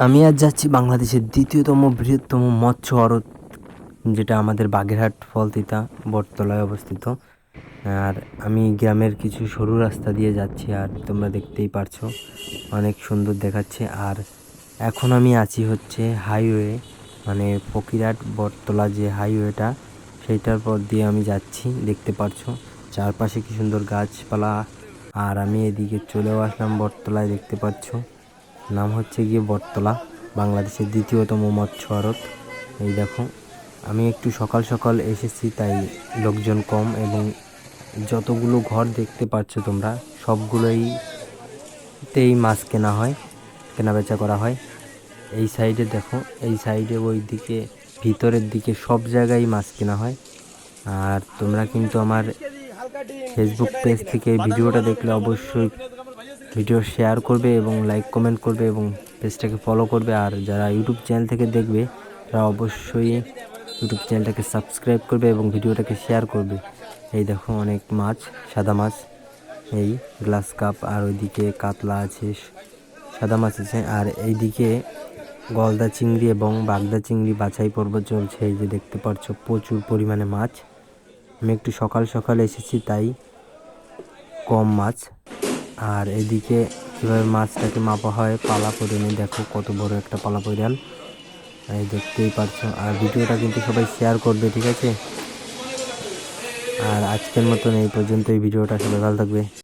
আমি আজ যাচ্ছি বাংলাদেশের দ্বিতীয়তম বৃহত্তম মৎস্য আড়ত যেটা আমাদের বাগেরহাট ফলতিতা বটতলায় অবস্থিত। আর আমি গ্রামের কিছু সরু রাস্তা দিয়ে যাচ্ছি, আর তোমরা দেখতেই পারছ, অনেক সুন্দর দেখাচ্ছে। আর এখন আমি আছি হচ্ছে হাইওয়ে মানে ফকিরহাট বটতলা যে হাইওয়েটা, সেইটার পর দিয়ে আমি যাচ্ছি, দেখতে পারছ। চারপাশে কি সুন্দর গাছপালা, আর আমি এদিকে চলেও আসলাম বটতলায়, দেখতে পাচ্ছো। নাম হচ্ছে গিয়ে বটতলা বাংলাদেশের দ্বিতীয়তম মৎস্য আড়ত। এই দেখো আমি একটু সকাল সকাল এসেছি তাই লোকজন কম এবং যতগুলো ঘর দেখতে পাচ্ছ তোমরা সবগুলোই তেই মাছ কেনা হয় কেনা বেচা করা হয়। এই সাইডে দেখো এই সাইডে ওই দিকে ভিতরের দিকে সব জায়গায় মাছ কেনা হয়। আর তোমরা কিন্তু আমার ফেসবুক পেজ থেকে ভিডিওটা দেখলে অবশ্যই ভিডিও শেয়ার করবে এবং লাইক, কমেন্ট করবে এবং পেজটাকে ফলো করবে। আর যারা ইউটিউব চ্যানেল থেকে দেখবে, তারা অবশ্যই ইউটিউব চ্যানেলটাকে সাবস্ক্রাইব করবে এবং ভিডিওটাকে শেয়ার করবে। এই দেখো অনেক মাছ, সাদা মাছ। এই গ্লাস কাপ আর ওইদিকে কাতলা আছে, সাদা মাছ আছে। আর এইদিকে গলদা চিংড়ি এবং বাগদা চিংড়ি বাছাই পর্ব চলছে। এই যে দেখতে পাচ্ছ, প্রচুর পরিমাণে মাছ। আমি একটু সকাল সকাল এসেছি, তাই কম মাছ। আর এদিকে কীভাবে মাছটাকে মাপা হয়, পালা পরিণে দেখো কত বড় একটা পালা পরিয়ান এই দেখতেই পারছ। আর ভিডিওটা কিন্তু সবাই শেয়ার করবে, ঠিক আছে? আর আজকের মতন এই পর্যন্ত এই ভিডিওটা সবাই ভালো থাকবে।